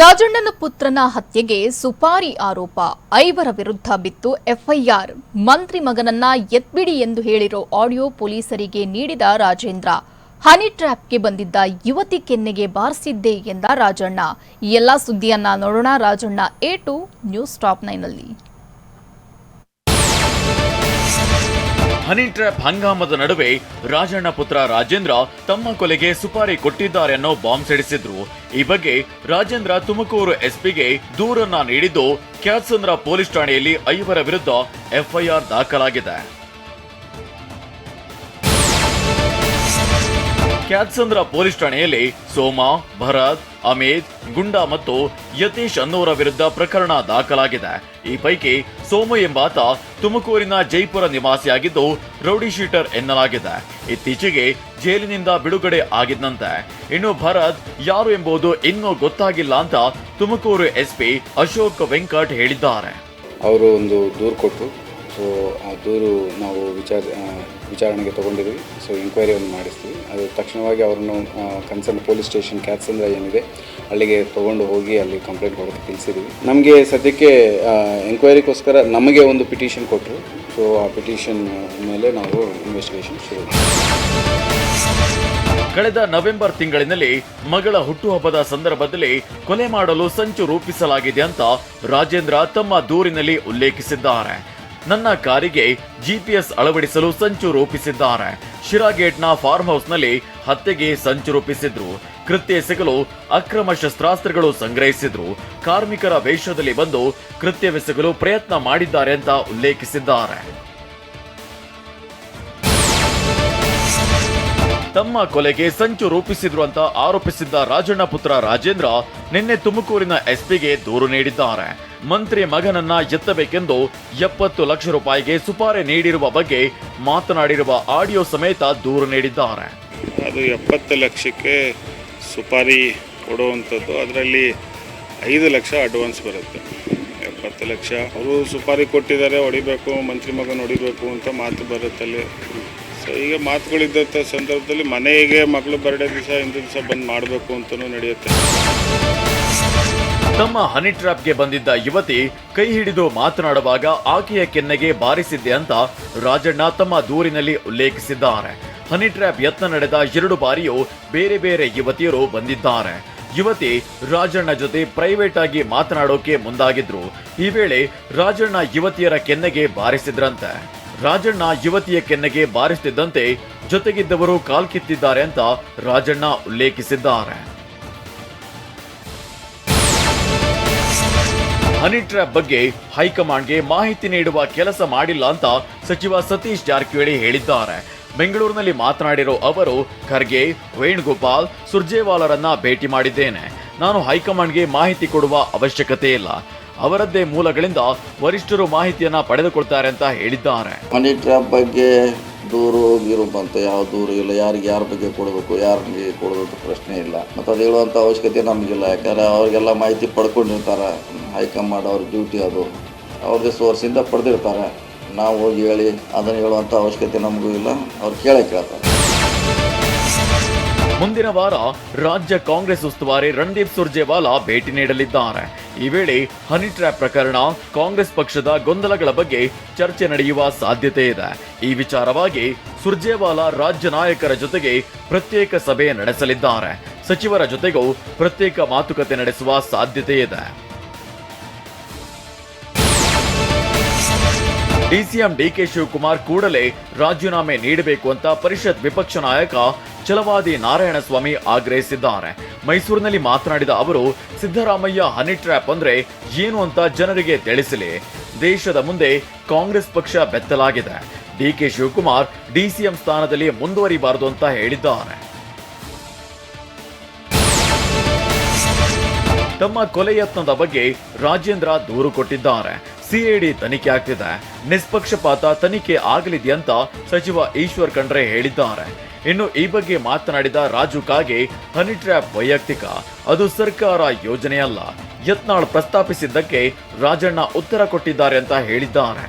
ರಾಜಣ್ಣನ ಪುತ್ರನ ಹತ್ಯೆಗೆ ಸುಪಾರಿ ಆರೋಪ. ಐವರ ವಿರುದ್ಧ ಬಿತ್ತು ಎಫ್ಐಆರ್. ಮಂತ್ರಿ ಮಗನನ್ನ ಎತ್ಬಿಡಿ ಎಂದು ಹೇಳಿರೋ ಆಡಿಯೋ ಪೊಲೀಸರಿಗೆ ನೀಡಿದ ರಾಜೇಂದ್ರ, ಹನಿ ಟ್ರ್ಯಾಪ್ಗೆ ಬಂದಿದ್ದ ಯುವತಿ ಕೆನ್ನೆಗೆ ಬಾರಿಸಿದ್ದೆ ಎಂದ ರಾಜಣ್ಣ. ಈ ಎಲ್ಲಾ ಸುದ್ದಿಯನ್ನ ನೋಡೋಣ. Rajanna, A two news top ನೈನಲ್ಲಿ honey trap ಹಂಗಾಮದ ನಡುವೆ ರಾಜಣ್ಣ ಪುತ್ರ ರಾಜೇಂದ್ರ ತಮ್ಮ ಕೊಲೆಗೆ ಸುಪಾರಿ ಕೊಟ್ಟಿದ್ದಾರೆ ಅನ್ನೋ ಬಾಂಬ್ ಸಿಡಿಸಿದ್ರು. ಈ ಬಗ್ಗೆ ರಾಜೇಂದ್ರ ತುಮಕೂರು ಎಸ್ಪಿಗೆ ದೂರನ್ನ ನೀಡಿದ್ದು ಕ್ಯಾತ್ಸಂದ್ರ ಪೊಲೀಸ್ ಠಾಣೆಯಲ್ಲಿ ಐವರ ವಿರುದ್ಧ ಎಫ್ಐಆರ್ ದಾಖಲಾಗಿದೆ. ಕ್ಯಾತ್ಸಂದ್ರ ಪೊಲೀಸ್ ಠಾಣೆಯಲ್ಲಿ ಸೋಮ, ಭರತ್, ಅಮಿತ್, ಗುಂಡಾ ಮತ್ತು ಯತೀಶ್ ಅನ್ನೋರ ವಿರುದ್ಧ ಪ್ರಕರಣ ದಾಖಲಾಗಿದೆ. ಈ ಪೈಕಿ ಸೋಮು ಎಂಬಾತ ತುಮಕೂರಿನ ಜೈಪುರ ನಿವಾಸಿಯಾಗಿದ್ದು ರೌಡಿ ಶೀಟರ್ ಎನ್ನಲಾಗಿದೆ. ಇತ್ತೀಚೆಗೆ ಜೈಲಿನಿಂದ ಬಿಡುಗಡೆ ಆಗಿದ್ದಂತೆ. ಇನ್ನು ಭರತ್ ಯಾರು ಎಂಬುದು ಇನ್ನೂ ಗೊತ್ತಾಗಿಲ್ಲ ಅಂತ ತುಮಕೂರು ಎಸ್ಪಿ ಅಶೋಕ್ ವೆಂಕಟ್ ಹೇಳಿದ್ದಾರೆ. ಅವರು ಒಂದು ದೂರು ಕೊಟ್ಟರು ಸೊ ಆ ದೂರು ನಾವು ವಿಚಾರ ವಿಚಾರಣೆಗೆ ತೊಗೊಂಡಿದ್ವಿ. ಸೊ ಎಂಕ್ವೈರಿಯನ್ನು ಮಾಡಿಸ್ತೀವಿ. ಅದು ತಕ್ಷಣವಾಗಿ ಅವರನ್ನು ಕನ್ಸರ್ನ್ ಪೊಲೀಸ್ ಸ್ಟೇಷನ್ ಕ್ಯಾತ್ಸಂದ್ರ ಏನಿದೆ, ಅಲ್ಲಿಗೆ ತೊಗೊಂಡು ಹೋಗಿ ಅಲ್ಲಿ ಕಂಪ್ಲೇಂಟ್ ಕೊಡೋಕ್ಕೆ ತಿಳಿಸಿದ್ವಿ. ನಮಗೆ ಸದ್ಯಕ್ಕೆ ಎಂಕ್ವೈರಿಗೋಸ್ಕರ ನಮಗೆ ಒಂದು ಪಿಟಿಷನ್ ಕೊಟ್ಟರು. ಸೊ ಆ ಪಿಟಿಷನ್ ಮೇಲೆ ನಾವು ಇನ್ವೆಸ್ಟಿಗೇಷನ್ ಶುರು. ಕಳೆದ ನವೆಂಬರ್ ತಿಂಗಳಿನಲ್ಲಿ ಮಗಳ ಹುಟ್ಟುಹಬ್ಬದ ಸಂದರ್ಭದಲ್ಲಿ ಕೊಲೆ ಮಾಡಲು ಸಂಚು ರೂಪಿಸಲಾಗಿದೆ ಅಂತ ರಾಜೇಂದ್ರ ತಮ್ಮ ದೂರಿನಲ್ಲಿ ಉಲ್ಲೇಖಿಸಿದ್ದಾರೆ. ನನ್ನ ಕಾರಿಗೆ ಜಿಪಿಎಸ್ ಅಳವಡಿಸಲು ಸಂಚು ರೂಪಿಸಿದ್ದಾರೆ. ಶಿರಾಗೇಟ್ನ ಫಾರ್ಮ್ ಹೌಸ್ನಲ್ಲಿ ಹತ್ಯೆಗೆ ಸಂಚು ರೂಪಿಸಿದ್ರು. ಕೃತ್ಯ ಎಸಗಲು ಅಕ್ರಮ ಶಸ್ತ್ರಾಸ್ತ್ರಗಳು ಸಂಗ್ರಹಿಸಿದ್ರು. ಕಾರ್ಮಿಕರ ವೇಷದಲ್ಲಿ ಬಂದು ಕೃತ್ಯವೆಸಗಲು ಪ್ರಯತ್ನ ಮಾಡಿದ್ದಾರೆ ಅಂತ ಉಲ್ಲೇಖಿಸಿದ್ದಾರೆ. ತಮ್ಮ ಕೊಲೆಗೆ ಸಂಚು ರೂಪಿಸಿದ್ರು ಅಂತ ಆರೋಪಿಸಿದ್ದ ರಾಜಣ್ಣ ಪುತ್ರ ರಾಜೇಂದ್ರ ನಿನ್ನೆ ತುಮಕೂರಿನ ಎಸ್ಪಿಗೆ ದೂರು ನೀಡಿದ್ದಾರೆ. ಮಂತ್ರಿ ಮಗನನ್ನ ಎತ್ತಬೇಕೆಂದು ಎಪ್ಪತ್ತು ಲಕ್ಷ ರೂಪಾಯಿಗೆ ಸುಪಾರಿ ನೀಡಿರುವ ಬಗ್ಗೆ ಮಾತನಾಡಿರುವ ಆಡಿಯೋ ಸಮೇತ ದೂರು ನೀಡಿದ್ದಾರೆ. ಅದು ಎಪ್ಪತ್ತು ಲಕ್ಷಕ್ಕೆ ಸುಪಾರಿ ಕೊಡುವಂಥದ್ದು. ಅದರಲ್ಲಿ ಐದು ಲಕ್ಷ ಅಡ್ವಾನ್ಸ್ ಬರುತ್ತೆ. ಎಪ್ಪತ್ತು ಲಕ್ಷ. ಅವರು ಸುಪಾರಿ ಕೊಟ್ಟಿದ್ದಾರೆ, ಹೊಡಿಬೇಕು, ಮಂತ್ರಿ ಮಗನ ಹೊಡಿಬೇಕು ಅಂತ ಮಾತು ಬರುತ್ತಲ್ಲಿ. ಸೊ ಈಗ ಮಾತುಗಳಿದ್ದಂಥ ಸಂದರ್ಭದಲ್ಲಿ ಮನೆಗೆ ಮಗಳು ಬರಡೇ ದಿವಸ, ಹಿಂದಿನ ದಿವಸ ಬಂದು ಮಾಡಬೇಕು ಅಂತಲೂ ನಡೆಯುತ್ತೆ. ತಮ್ಮ ಹನಿ ಟ್ರ್ಯಾಪ್ಗೆ ಬಂದಿದ್ದ ಯುವತಿ ಕೈ ಹಿಡಿದು ಮಾತನಾಡುವಾಗ ಆಕೆಯ ಕೆನ್ನೆಗೆ ಬಾರಿಸಿದ್ದೆ ಅಂತ ರಾಜಣ್ಣ ತಮ್ಮ ದೂರಿನಲ್ಲಿ ಉಲ್ಲೇಖಿಸಿದ್ದಾರೆ. ಹನಿ ಟ್ರ್ಯಾಪ್ ಯತ್ನ ನಡೆದ ಎರಡು ಬಾರಿಯೂ ಬೇರೆ ಬೇರೆ ಯುವತಿಯರು ಬಂದಿದ್ದಾರೆ. ಯುವತಿ ರಾಜಣ್ಣ ಜೊತೆ ಪ್ರೈವೇಟ್ ಆಗಿ ಮಾತನಾಡೋಕೆ ಮುಂದಾಗಿದ್ರು. ಈ ವೇಳೆ ರಾಜಣ್ಣ ಯುವತಿಯರ ಕೆನ್ನೆಗೆ ಬಾರಿಸಿದ್ರಂತೆ. ರಾಜಣ್ಣ ಯುವತಿಯ ಕೆನ್ನೆಗೆ ಬಾರಿಸುತ್ತಿದ್ದಂತೆ ಜೊತೆಗಿದ್ದವರು ಕಾಲ್ಕಿತ್ತಿದ್ದಾರೆ ಅಂತ ರಾಜಣ್ಣ ಉಲ್ಲೇಖಿಸಿದ್ದಾರೆ. ಹನಿ ಟ್ರ್ಯಾಪ್ ಬಗ್ಗೆ ಹೈಕಮಾಂಡ್ಗೆ ಮಾಹಿತಿ ನೀಡುವ ಕೆಲಸ ಮಾಡಿಲ್ಲ ಅಂತ ಸಚಿವ ಸತೀಶ್ ಜಾರಕಿಹೊಳಿ ಹೇಳಿದ್ದಾರೆ. ಬೆಂಗಳೂರಿನಲ್ಲಿ ಮಾತನಾಡಿರೋ ಅವರು, ಖರ್ಗೆ, ವೇಣುಗೋಪಾಲ್, ಸುರ್ಜೇವಾಲರನ್ನ ಭೇಟಿ ಮಾಡಿದ್ದೇನೆ. ನಾನು ಹೈಕಮಾಂಡ್ಗೆ ಮಾಹಿತಿ ಕೊಡುವ ಅವಶ್ಯಕತೆ ಇಲ್ಲ. ಅವರದ್ದೇ ಮೂಲಗಳಿಂದ ವರಿಷ್ಠರು ಮಾಹಿತಿಯನ್ನ ಪಡೆದುಕೊಳ್ತಾರೆ ಅಂತ ಹೇಳಿದ್ದಾರೆ. ಮನಿ ಟ್ರ್ಯಾಪ್ ಬಗ್ಗೆ ದೂರು ಗೀರು ಅಂತ ಯಾವ ದೂರು ಇಲ್ಲ, ಯಾರಿಗೆ ಯಾರ ಬಗ್ಗೆ ಕೊಡಬೇಕು, ಯಾರಿಗೆ ಕೊಡೋದು ಪ್ರಶ್ನೆ ಇಲ್ಲ. ಮತ್ತು ಅದು ಹೇಳುವಂಥ ಅವಶ್ಯಕತೆ ನಮಗಿಲ್ಲ. ಯಾಕಂದರೆ ಅವ್ರಿಗೆಲ್ಲ ಮಾಹಿತಿ ಪಡ್ಕೊಂಡಿರ್ತಾರೆ. ಹೈಕಮಾಂಡ್ ಅವ್ರ ಡ್ಯೂಟಿ ಅದು. ಅವ್ರದ್ದು ಸೋರ್ಸಿಂದ ಪಡೆದಿರ್ತಾರೆ. ನಾವು ಹೋಗಿ ಹೇಳಿ ಅದನ್ನು ಹೇಳುವಂಥ ಅವಶ್ಯಕತೆ ನಮಗೂ ಇಲ್ಲ. ಅವ್ರು ಕೇಳೇ ಕೇಳ್ತಾರೆ. ಮುಂದಿನ ವಾರ ರಾಜ್ಯ ಕಾಂಗ್ರೆಸ್ ಉಸ್ತುವಾರಿ ರಣದೀಪ್ ಸುರ್ಜೇವಾಲಾ ಭೇಟಿ ನೀಡಲಿದ್ದಾರೆ. ಈ ವೇಳೆ ಹನಿ ಟ್ರ್ಯಾಪ್ ಪ್ರಕರಣ ಕಾಂಗ್ರೆಸ್ ಪಕ್ಷದ ಗೊಂದಲಗಳ ಬಗ್ಗೆ ಚರ್ಚೆ ನಡೆಯುವ ಸಾಧ್ಯತೆ ಇದೆ. ಈ ವಿಚಾರವಾಗಿ ಸುರ್ಜೇವಾಲಾ ರಾಜ್ಯ ನಾಯಕರ ಜೊತೆಗೆ ಪ್ರತ್ಯೇಕ ಸಭೆ ನಡೆಸಲಿದ್ದಾರೆ. ಸಚಿವರ ಜೊತೆಗೂ ಪ್ರತ್ಯೇಕ ಮಾತುಕತೆ ನಡೆಸುವ ಸಾಧ್ಯತೆ ಇದೆ. ಡಿಸಿಎಂ ಡಿಕೆ ಶಿವಕುಮಾರ್ ಕೂಡಲೇ ರಾಜೀನಾಮೆ ನೀಡಬೇಕು ಅಂತ ಪರಿಷತ್ ವಿಪಕ್ಷ ನಾಯಕ ಛಲವಾದಿ ನಾರಾಯಣಸ್ವಾಮಿ ಆಗ್ರಹಿಸಿದ್ದಾರೆ. ಮೈಸೂರಿನಲ್ಲಿ ಮಾತನಾಡಿದ ಅವರು, ಸಿದ್ದರಾಮಯ್ಯ ಹನಿ ಟ್ರ್ಯಾಪ್ ಅಂದ್ರೆ ಏನು ಅಂತ ಜನರಿಗೆ ತಿಳಿಸಲಿ. ದೇಶದ ಮುಂದೆ ಕಾಂಗ್ರೆಸ್ ಪಕ್ಷ ಬೆತ್ತಲಾಗಿದೆ. ಡಿಕೆ ಶಿವಕುಮಾರ್ ಡಿಸಿಎಂ ಸ್ಥಾನದಲ್ಲಿ ಮುಂದುವರಿಬಾರದು ಅಂತ ಹೇಳಿದ್ದಾರೆ. ತಮ್ಮ ಕೊಲೆ ಯತ್ನದ ಬಗ್ಗೆ ರಾಜೇಂದ್ರ ದೂರು ಕೊಟ್ಟಿದ್ದಾರೆ. ಸಿಐಡಿ ತನಿಖೆ ಆಗ್ತಿದೆ. ನಿಷ್ಪಕ್ಷಪಾತ ತನಿಖೆ ಆಗಲಿದೆ ಅಂತ ಸಚಿವ ಈಶ್ವರ್ ಖಂಡ್ರೆ ಹೇಳಿದ್ದಾರೆ. ಇನ್ನು ಈ ಬಗ್ಗೆ ಮಾತನಾಡಿದ ರಾಜು ಕಾಗೆ, ಹನಿ ಟ್ರ್ಯಾಪ್ ವೈಯಕ್ತಿಕ, ಅದು ಸರ್ಕಾರ ಯೋಜನೆಯಲ್ಲ. ಯತ್ನಾಳ್ ಪ್ರಸ್ತಾಪಿಸಿದ್ದಕ್ಕೆ ರಾಜಣ್ಣ ಉತ್ತರ ಕೊಟ್ಟಿದ್ದಾರೆ ಅಂತ ಹೇಳಿದ್ದಾರೆ.